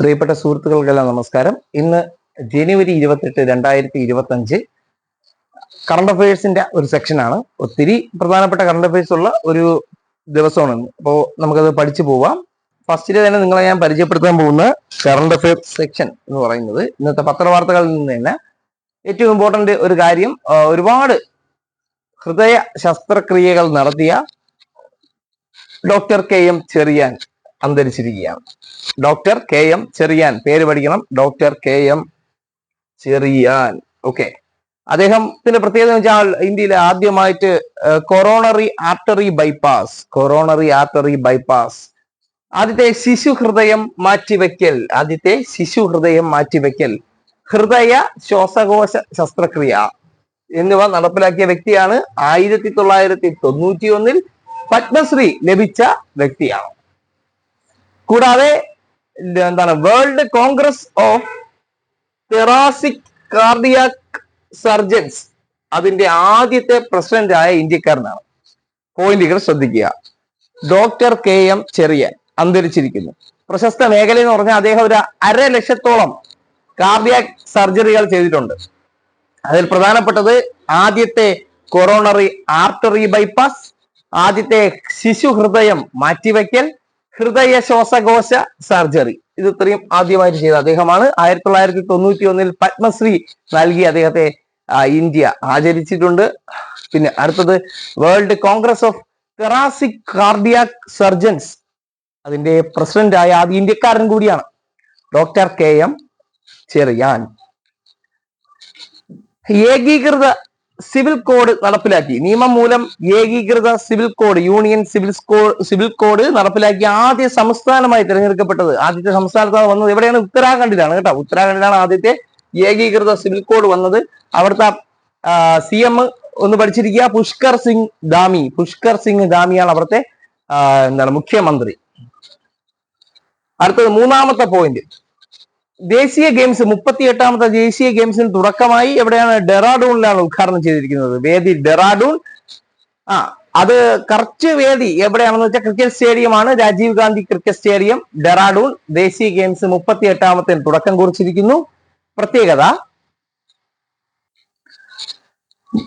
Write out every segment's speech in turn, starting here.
പ്രിയപ്പെട്ട സുഹൃത്തുക്കൾക്കെല്ലാം നമസ്കാരം. ഇന്ന് ജനുവരി ഇരുപത്തെട്ട് രണ്ടായിരത്തി ഇരുപത്തി അഞ്ച് കറണ്ട് അഫയേഴ്സിന്റെ ഒരു സെക്ഷനാണ് ഒത്തിരി പ്രധാനപ്പെട്ട കറണ്ട് അഫയേഴ്സ് ഉള്ള ഒരു ദിവസമാണ്. അപ്പോൾ നമുക്കത് പഠിച്ചു പോവാം. ഫസ്റ്റിൽ തന്നെ നിങ്ങളെ ഞാൻ പരിചയപ്പെടുത്താൻ പോകുന്ന കറണ്ട് അഫയേഴ്സ് സെക്ഷൻ എന്ന് പറയുന്നത് ഇന്നത്തെ പത്രവാർത്തകളിൽ നിന്ന് തന്നെ. ഏറ്റവും ഇമ്പോർട്ടന്റ് ഒരു കാര്യം ഒരുപാട് ഹൃദയ ശസ്ത്രക്രിയകൾ നടത്തിയ doctor K M Cherian. അന്തരിച്ചിരിക്കുകയാണ്. Doctor K M Cherian. പേര് പഠിക്കണം. Doctor K M Cherian. Okay. അദ്ദേഹത്തിന്റെ പ്രത്യേകത വെച്ചാൽ ഇന്ത്യയിലെ ആദ്യമായിട്ട് coronary artery bypass coronary artery bypass ആദ്യത്തെ ശിശു ഹൃദയം മാറ്റിവെക്കൽ. ആദ്യത്തെ ശിശു ഹൃദയം മാറ്റിവെക്കൽ. ഹൃദയ ശ്വാസകോശ ശസ്ത്രക്രിയ എന്നിവ നടപ്പിലാക്കിയ വ്യക്തിയാണ് ആയിരത്തി തൊള്ളായിരത്തി തൊണ്ണൂറ്റി ഒന്നിൽ പത്മശ്രീ ലഭിച്ച വ്യക്തിയാണ്. കൂടാതെ എന്താണ് world congress of thoracic cardiac surgeons അതിന്റെ ആദ്യത്തെ പ്രസിഡന്റ് ആയ ഇന്ത്യക്കാരനാണ്. പോയിന്റുകൾ ശ്രദ്ധിക്കുക. ഡോക്ടർ കെ എം ചെറിയൻ അന്തരിച്ചിരിക്കുന്നു. പ്രശസ്ത മേഖല എന്ന് പറഞ്ഞാൽ അദ്ദേഹം ഒരു അര ലക്ഷത്തോളം കാർഡിയാക് സർജറികൾ ചെയ്തിട്ടുണ്ട്. അതിൽ പ്രധാനപ്പെട്ടത് ആദ്യത്തെ കൊറോണറി ആർട്ടറി ബൈപ്പാസ് ആദ്യത്തെ ശിശു ഹൃദയം മാറ്റിവെക്കൽ ഹൃദയ ശ്വാസകോശ സർജറി. ഇത് ഇത്രയും ആദ്യമായിട്ട് ചെയ്ത അദ്ദേഹമാണ്. ആയിരത്തി തൊള്ളായിരത്തി തൊണ്ണൂറ്റി ഒന്നിൽ പത്മശ്രീ നൽകി അദ്ദേഹത്തെ ഇന്ത്യ ആചരിച്ചിട്ടുണ്ട്. പിന്നെ അടുത്തത് world congress of thoracic cardiac surgeons അതിന്റെ പ്രസിഡന്റ് ആയ ആദ്യ ഇന്ത്യക്കാരൻ കൂടിയാണ് ഡോക്ടർ കെ എം ചെറിയാൻ. ഏകീകൃത സിവിൽ കോഡ് നടപ്പിലാക്കി. നിയമം മൂലം ഏകീകൃത civil code union civil civil code നടപ്പിലാക്കിയ ആദ്യ സംസ്ഥാനമായി തിരഞ്ഞെടുക്കപ്പെട്ടത്. ആദ്യത്തെ സംസ്ഥാനത്താണ് വന്നത്. എവിടെയാണ്? ഉത്തരാഖണ്ഡിലാണ് കേട്ടോ. ഉത്തരാഖണ്ഡിലാണ് ആദ്യത്തെ ഏകീകൃത സിവിൽ കോഡ് വന്നത്. അവിടുത്തെ സി എം ഒന്ന് പഠിച്ചിരിക്കുക. പുഷ്കർ സിംഗ് ധാമി. പുഷ്കർ സിംഗ് ധാമിയാണ് അവിടുത്തെ എന്താണ് മുഖ്യമന്ത്രി. അടുത്തത് മൂന്നാമത്തെ പോയിന്റ്. ദേശീയ ഗെയിംസ് മുപ്പത്തി എട്ടാമത്തെ ദേശീയ ഗെയിംസിന് തുടക്കമായി എവിടെയാണ് ഡെറാഡൂണിലാണ് ഉദ്ഘാടനം ചെയ്തിരിക്കുന്നത്? വേദി ഡെറാഡൂൺ. ആ അത് കറക്റ്റ് വേദി എവിടെയാണെന്ന് വെച്ചാൽ cricket സ്റ്റേഡിയമാണ്. Rajiv Gandhi cricket stadium Dehradun. ദേശീയ ഗെയിംസ് മുപ്പത്തി എട്ടാമത്തെ തുടക്കം കുറിച്ചിരിക്കുന്നു. പ്രത്യേകത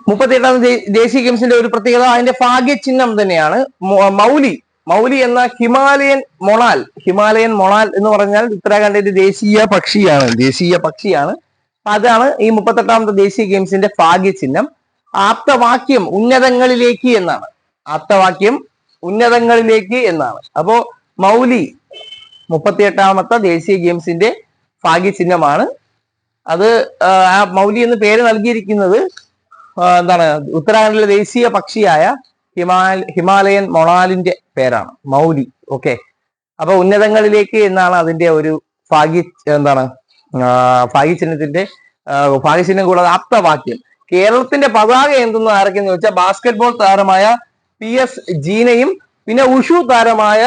മുപ്പത്തി എട്ടാമത്തെ ദേശീയ ഗെയിംസിന്റെ ഒരു പ്രത്യേകത അതിന്റെ ഭാഗ്യ ചിഹ്നം തന്നെയാണ് മൗലി. മൗലി എന്ന ഹിമാലയൻ മൊണാൽ ഹിമാലയൻ മൊണാൽ എന്ന് പറഞ്ഞാൽ ഉത്തരാഖണ്ഡിന്റെ ദേശീയ പക്ഷിയാണ് ദേശീയ പക്ഷിയാണ്. അതാണ് ഈ മുപ്പത്തെട്ടാമത്തെ ദേശീയ ഗെയിംസിന്റെ ഭാഗ്യചിഹ്നം. ആപ്തവാക്യം ഉന്നതങ്ങളിലേക്ക് എന്നാണ്. ആപ്തവാക്യം ഉന്നതങ്ങളിലേക്ക് എന്നാണ്. അപ്പോ മൗലി മുപ്പത്തിയെട്ടാമത്തെ ദേശീയ ഗെയിംസിന്റെ ഭാഗ്യചിഹ്നമാണ്. അത് ആ, മൗലി എന്ന് പേര് നൽകിയിരിക്കുന്നത് എന്താണ് ഉത്തരാഖണ്ഡിലെ ദേശീയ പക്ഷിയായ ഹിമാൽ ഹിമാലയൻ മൊണാലിന്റെ പേരാണ് മൗലി ഓക്കെ അപ്പൊ ഉന്നതങ്ങളിലേക്ക് എന്നാണ് അതിന്റെ ഒരു ഭാഗ്യ എന്താണ് ഭാഗ്യചിഹ്നത്തിന്റെ ഭാഗ്യചിഹ്നം കൂടാതെ ആപ്തവാക്യം. കേരളത്തിന്റെ പതാക എന്തെന്ന് ആരൊക്കെയെന്ന് വെച്ചാൽ ബാസ്കറ്റ്ബോൾ താരമായ പി എസ് ജീനയും പിന്നെ ഉഷു താരമായ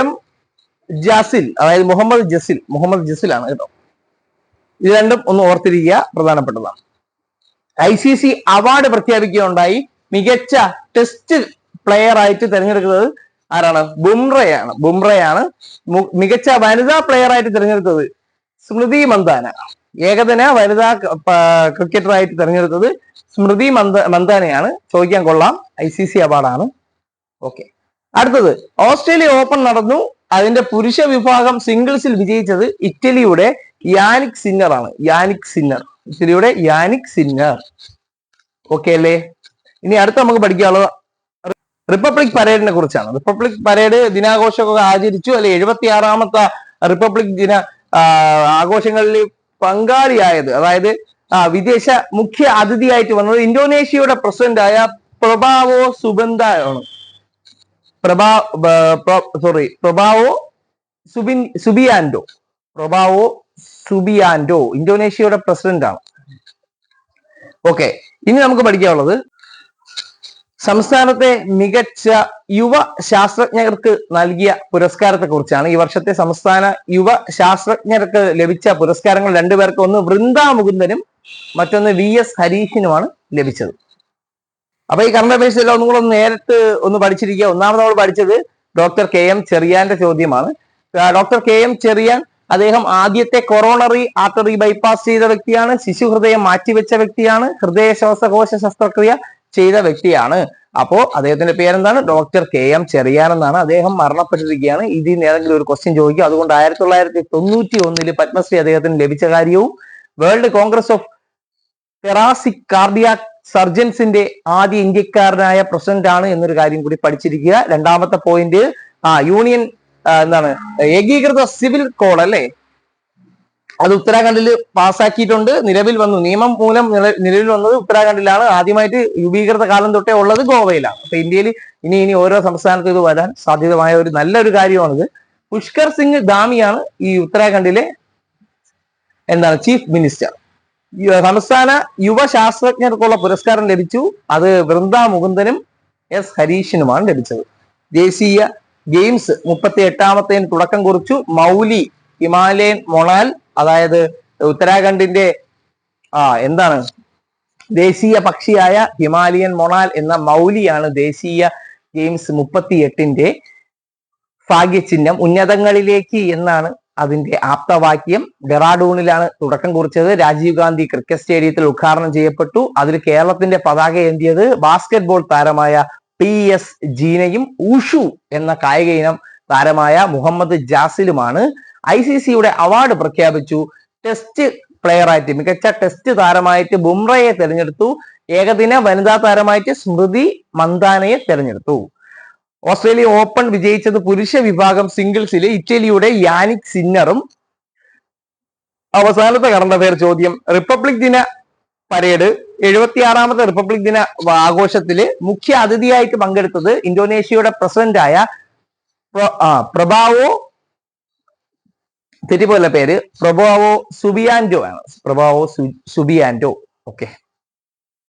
എം ജസിൽ അതായത് മുഹമ്മദ് ജസിൽ മുഹമ്മദ് ജസിലാണ് കേട്ടോ. ഇത് രണ്ടും ഒന്ന് ഓർത്തിരിക്കുക പ്രധാനപ്പെട്ടതാണ്. ഐ സി സി അവാർഡ് പ്രഖ്യാപിക്കുകയുണ്ടായി. മികച്ച ടെസ്റ്റ് പ്ലെയർ ആയിട്ട് തിരഞ്ഞെടുക്കുന്നത് ആരാണ്? ബുംറയാണ്. ബുംറയാണ് മികച്ച വനിതാ പ്ലെയർ ആയിട്ട് തിരഞ്ഞെടുത്തത് സ്മൃതി മന്ദാന. ഏകദിന വനിതാ ക്രിക്കറ്റർ ആയിട്ട് തിരഞ്ഞെടുത്തത് സ്മൃതി മന്ദ മന്ദാനയാണ്. ചോദിക്കാൻ കൊള്ളാം. ഐ സി സി അവാർഡാണ്. ഓക്കെ. അടുത്തത് ഓസ്ട്രേലിയ ഓപ്പൺ നടന്നു. അതിന്റെ പുരുഷ വിഭാഗം സിംഗിൾസിൽ വിജയിച്ചത് ഇറ്റലിയുടെ യാനിക് സിന്നർ ആണ് യാനിക് സിന്നർ. ഇറ്റലിയുടെ യാനിക് സിന്നർ. ഓക്കെ അല്ലേ? ഇനി അടുത്ത നമുക്ക് പഠിക്കാനുള്ളത് റിപ്പബ്ലിക് പരേഡിനെ കുറിച്ചാണ്. റിപ്പബ്ലിക് പരേഡ് ദിനാഘോഷമൊക്കെ ആചരിച്ചു. അല്ലെ എഴുപത്തി ആറാമത്തെ റിപ്പബ്ലിക് ദിന ആഘോഷങ്ങളിൽ പങ്കാളിയായത്. അതായത് വിദേശ മുഖ്യ അതിഥിയായിട്ട് വന്നത് ഇന്തോനേഷ്യയുടെ പ്രസിഡന്റ് ആയ പ്രഭാവോ സുബന്ത ആണ്. പ്രഭാ സോറി പ്രഭാവോ സുബിൻ സുബിയാൻഡോ. പ്രഭാവോ സുബിയാൻഡോ ഇന്തോനേഷ്യയുടെ പ്രസിഡന്റ് ആണ് ഓക്കെ ഇനി നമുക്ക് പഠിക്കാനുള്ളത് സംസ്ഥാനത്തെ മികച്ച യുവ ശാസ്ത്രജ്ഞർക്ക് നൽകിയ പുരസ്കാരത്തെ കുറിച്ചാണ് ഈ വർഷത്തെ സംസ്ഥാന യുവ ശാസ്ത്രജ്ഞർക്ക് ലഭിച്ച പുരസ്കാരങ്ങൾ രണ്ടുപേർക്ക്. ഒന്ന് വൃന്ദ മുകുന്ദനും മറ്റൊന്ന് വി എസ് ഹരീഷിനുമാണ് ലഭിച്ചത്. അപ്പൊ ഈ കറണ്ട് അഫയേഴ്സ് എല്ലാം ഒന്നും കൂടെ ഒന്ന് നേരിട്ട് ഒന്ന് പഠിച്ചിരിക്കുക. ഒന്നാമത് നമ്മൾ പഠിച്ചത് ഡോക്ടർ കെ എം ചെറിയാന്റെ ചോദ്യമാണ്. ഡോക്ടർ കെ എം ചെറിയാൻ അദ്ദേഹം ആദ്യത്തെ കൊറോണറി ആർട്ടറി ബൈപ്പാസ് ചെയ്ത വ്യക്തിയാണ്. ശിശു ഹൃദയം മാറ്റിവെച്ച വ്യക്തിയാണ്. ഹൃദയ ശ്വാസകോശ ശസ്ത്രക്രിയ ചെയ്ത വ്യക്തിയാണ്. അപ്പോ അദ്ദേഹത്തിന്റെ പേരെന്താണ്? ഡോക്ടർ കെ എം ചെറിയാൻ എന്നാണ്. അദ്ദേഹം മരണപ്പെട്ടിരിക്കുകയാണ്. ഇതിൽ നിന്ന് ഏതെങ്കിലും ഒരു ക്വസ്റ്റ്യൻ ചോദിക്കും അതുകൊണ്ട് ആയിരത്തി തൊള്ളായിരത്തി തൊണ്ണൂറ്റി ഒന്നിൽ പത്മശ്രീ അദ്ദേഹത്തിന് ലഭിച്ച കാര്യവും world congress of thoracic cardiac സർജൻസിന്റെ ആദ്യ ഇന്ത്യക്കാരനായ പ്രസിഡന്റ് ആണ് എന്നൊരു കാര്യം കൂടി പഠിച്ചിരിക്കുക. രണ്ടാമത്തെ പോയിന്റ് ആ യൂണിയൻ എന്താണ്? ഏകീകൃത സിവിൽ കോഡ് അല്ലേ? അത് ഉത്തരാഖണ്ഡിൽ പാസ്സാക്കിയിട്ടുണ്ട്. നിലവിൽ വന്നു. നിയമം മൂലം നില- നിലവിൽ വന്നത് ഉത്തരാഖണ്ഡിലാണ്. ആദ്യമായിട്ട് രൂപീകൃത കാലം തൊട്ടേ ഉള്ളത് ഗോവയിലാണ്. അപ്പൊ ഇന്ത്യയിൽ ഇനി ഇനി ഓരോ സംസ്ഥാനത്തും ഇത് വരാൻ സാധ്യതമായ ഒരു നല്ലൊരു കാര്യമാണിത്. പുഷ്കർ സിംഗ് ധാമിയാണ് ഈ ഉത്തരാഖണ്ഡിലെ എന്താണ് ചീഫ് മിനിസ്റ്റർ. സംസ്ഥാന യുവ ശാസ്ത്രജ്ഞർക്കുള്ള പുരസ്കാരം ലഭിച്ചു. അത് വൃന്ദ മുകുന്ദനും എസ് ഹരീഷിനുമാണ് ലഭിച്ചത്. ദേശീയ ഗെയിംസ് മുപ്പത്തി എട്ടാമത്തേന് തുടക്കം കുറിച്ചു. മൗലി ഹിമാലയൻ മൊണാൽ അതായത് ഉത്തരാഖണ്ഡിന്റെ ആ എന്താണ്? ദേശീയ പക്ഷിയായ ഹിമാലയൻ മൊണാൽ എന്ന മൗലിയാണ് ദേശീയ ഗെയിംസ് മുപ്പത്തി എട്ടിന്റെ ഭാഗ്യചിഹ്നം. ഉന്നതങ്ങളിലേക്ക് എന്നാണ് അതിന്റെ ആപ്തവാക്യം. ഡെറാഡൂണിലാണ് തുടക്കം കുറിച്ചത്. രാജീവ് ഗാന്ധി ക്രിക്കറ്റ് സ്റ്റേഡിയത്തിൽ ഉദ്ഘാടനം ചെയ്യപ്പെട്ടു. അതിൽ കേരളത്തിന്റെ പതാക ഏന്തിയത് ബാസ്കറ്റ്ബോൾ താരമായ പി എസ് ജീനയും ഉഷു എന്ന കായിക ഇനം താരമായ മുഹമ്മദ് ജാസിലുമാണ്. ഐ സി സിയുടെ അവാർഡ് പ്രഖ്യാപിച്ചു. ടെസ്റ്റ് പ്ലെയറായിട്ട് മികച്ച ടെസ്റ്റ് താരമായിട്ട് ബുംറയെ തെരഞ്ഞെടുത്തു. ഏകദിന വനിതാ താരമായിട്ട് സ്മൃതി മന്ദാനയെ തെരഞ്ഞെടുത്തു. ഓസ്ട്രേലിയ ഓപ്പൺ വിജയിച്ചത് പുരുഷ വിഭാഗം സിംഗിൾസിൽ ഇറ്റലിയുടെ യാനിക് സിന്നറും. അവസാനത്തെ കടന്ന പേർ ചോദ്യം റിപ്പബ്ലിക് ദിന പരേഡ് എഴുപത്തിയാറാമത്തെ റിപ്പബ്ലിക് ദിന ആഘോഷത്തിൽ മുഖ്യ അതിഥിയായിട്ട് പങ്കെടുത്തത് ഇന്തോനേഷ്യയുടെ പ്രസിഡന്റായ പ്രഭാവോ തെറ്റിപ്പോല പേര് പ്രഭാവോ സുബിയാൻഡോ ആണ്. പ്രഭാവോ സു- സുബിയാൻഡോ. ഓക്കെ